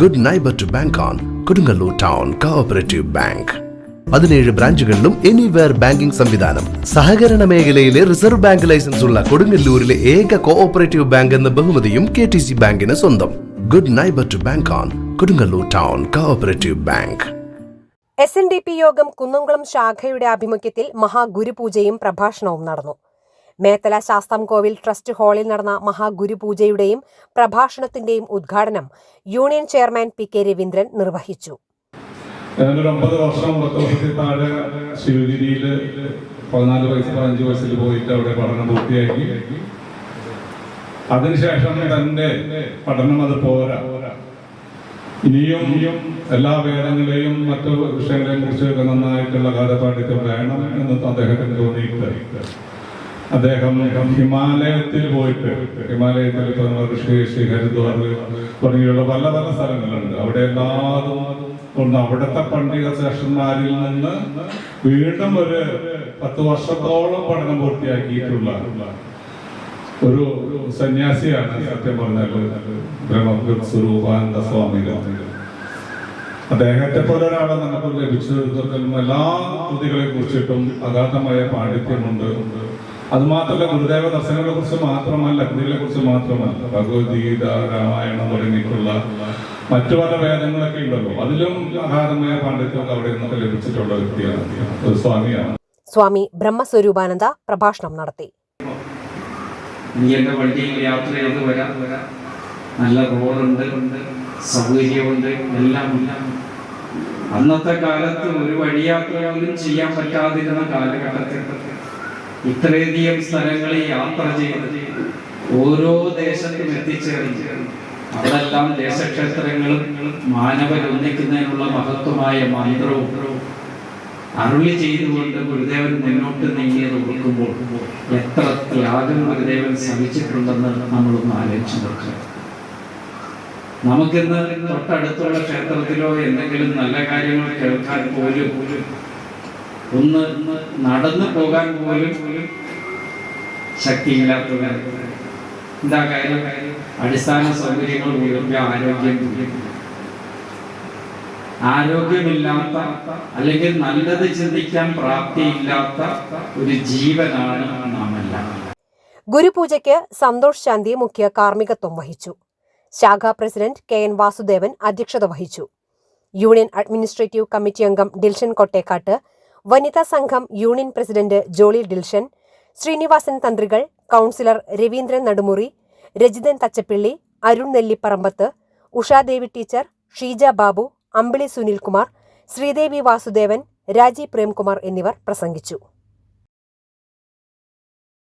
Good neighbour to bank on Kodungallur town cooperative bank പതിനേഴ് ബ്രാഞ്ചുകളിലും anywhere banking സംവിധാനം. സഹകരണ മേഖലയിലെ റിസർവ് ബാങ്ക് ലൈസൻസ് ഉള്ള കൊടുങ്ങല്ലൂരിലെ ഏക കോഓപ്പറേറ്റീവ് ബാങ്ക് എന്ന ബഹുമതിയും കെ ടി സി ബാങ്കിന് സ്വന്തം. Good neighbour to bank on Kodungallur town cooperative bank S N D P യോഗം കുന്നംകുളം ശാഖയുടെ ആഭിമുഖ്യത്തിൽ മഹാഗുരുപൂജയും പ്രഭാഷണവും നടന്നു. മേത്തല ശാസ്താംകോവിൽ ട്രസ്റ്റ് ഹാളിൽ നടന്ന മഹാഗുരുപൂജയുടെയും പ്രഭാഷണത്തിന്റെയും ഉദ്ഘാടനം union chairman P K Raveendran നിർവഹിച്ചു. ഞാനൊരു അമ്പത് വർഷം വർഷത്തിൽ താഴെ ശിവഗിരിയിൽ പതിനാല് വയസ്സ് പതിനഞ്ച് വയസ്സിൽ പോയിട്ട് അവിടെ പഠനം പൂർത്തിയാക്കി. അതിനുശേഷം തന്റെ പഠനം അത് പോരാ. ഇനിയും എല്ലാ വേദങ്ങളെയും മറ്റു വിഷയങ്ങളെയും കുറിച്ചൊക്കെ നന്നായിട്ടുള്ള കാലപാഠ്യത്വം വേണം എന്ന് അദ്ദേഹത്തിന് തോന്നിയിട്ട് അദ്ദേഹം ഹിമാലയത്തിൽ പോയിട്ട് ഹിമാലയത്തിൽ ഇപ്പൊ നമ്മൾ ഋഷികേശ് ഹരിദ്വാർ തുടങ്ങിയുള്ള പല പല സ്ഥലങ്ങളുണ്ട്. അവിടെ എല്ലാതും കൊണ്ട് അവിടുത്തെ പണ്ഡിത ശേഷന്മാരിൽ നിന്ന് വീണ്ടും ഒരു പത്ത് വർഷത്തോളം പഠനം പൂർത്തിയാക്കിയിട്ടുള്ള ഒരു സന്യാസിയാണ് സത്യം പറഞ്ഞാൽ ബ്രഹ്മകൃത് സ്വരൂപാനന്ദ സ്വാമികൾ. അദ്ദേഹത്തെ പോലെ ഒരാളെ നമുക്ക് ലഭിച്ചതിലും എല്ലാ കൃതികളെ കുറിച്ചിട്ടും അഗാധമായ പാണ്ഡിത്യമുണ്ട്. അതുമാത്രമല്ല ഗുരുദേവ ദർശനങ്ങളെ കുറിച്ച് മാത്രമല്ല കൃതികളെ കുറിച്ച് മാത്രമല്ല. ഭഗവത്ഗീത രാമായണം തുടങ്ങിയിട്ടുള്ള മറ്റു പല വേദങ്ങളൊക്കെ ഉണ്ടല്ലോ. അതിലും അഗാധമായ പാണ്ഡിത്യമൊക്കെ അവിടെ നിന്നൊക്കെ ലഭിച്ചിട്ടുള്ള വ്യക്തിയാണ് ഒരു സ്വാമിയാണ്. സ്വാമി ബ്രഹ്മസ്വരൂപാനന്ദ പ്രഭാഷണം നടത്തി. എന്റെ വണ്ടിയിൽ യാത്ര ചെയ്ത് വരാം. നല്ല റോഡുണ്ട് സൗകര്യമുണ്ട് എല്ലാം. എല്ലാം അന്നത്തെ കാലത്ത് ഒരു വഴിയാത്രയൊന്നും ചെയ്യാൻ പറ്റാതിരുന്ന കാലഘട്ടത്തിൽ ഇത്രയധികം സ്ഥലങ്ങളിൽ യാത്ര ചെയ്ത് ഓരോ ദേശത്തും എത്തിച്ചേർന്ന്. അവിടെല്ലാം ദേശക്ഷേത്രങ്ങളും മാനവരൊന്നിക്കുന്നതിനുള്ള മഹത്വമായ മന്ത്രവും അരുളി ചെയ്തുകൊണ്ട് ഗുരുദേവൻ മുന്നോട്ട് നീങ്ങിയത് ഓർക്കുമ്പോൾ എത്ര ത്യാഗം ഗുരുദേവൻ ശ്രമിച്ചിട്ടുണ്ടെന്ന് നമ്മളൊന്ന് ആലോചിച്ചു നോക്കുക നമുക്കിന്ന് തൊട്ടടുത്തുള്ള ക്ഷേത്രത്തിലോ എന്തെങ്കിലും നല്ല കാര്യങ്ങൾ കേൾക്കാൻ പോലും ഒന്ന് നടന്നു പോകാൻ പോലും ശക്തിയില്ലാത്ത എന്താ കാര്യം? അടിസ്ഥാന സൗകര്യങ്ങൾ പോലും ആരോഗ്യം ആരോഗ്യമില്ലാത്ത അല്ലെങ്കിൽ നല്ലത് ചിന്തിക്കാൻ പ്രാപ്തിയില്ലാത്ത ഒരു ജീവനാണ് നാമെല്ലാം. ഗുരുപൂജയ്ക്ക് സന്തോഷ് ശാന്തി മുഖ്യ കാർമ്മികത്വം വഹിച്ചു. ശാഖാ പ്രസിഡന്റ് കെ എൻ വാസുദേവൻ അധ്യക്ഷത വഹിച്ചു. യൂണിയൻ അഡ്മിനിസ്ട്രേറ്റീവ് കമ്മിറ്റി അംഗം ഡിൽഷൻ കൊട്ടേക്കാട്ട് വനിതാ സംഘം union president Jolly Dilshan Srinivasan തന്ത്രികൾ councillor Raveendran Nadumuri Rajithan Thachappilly Arun Nelliparambath Ushadevi teacher Sheeja Babu Ambili Sunilkumar Sreedevi Vasudevan Rajeev Premkumar എന്നിവർ പ്രസംഗിച്ചു.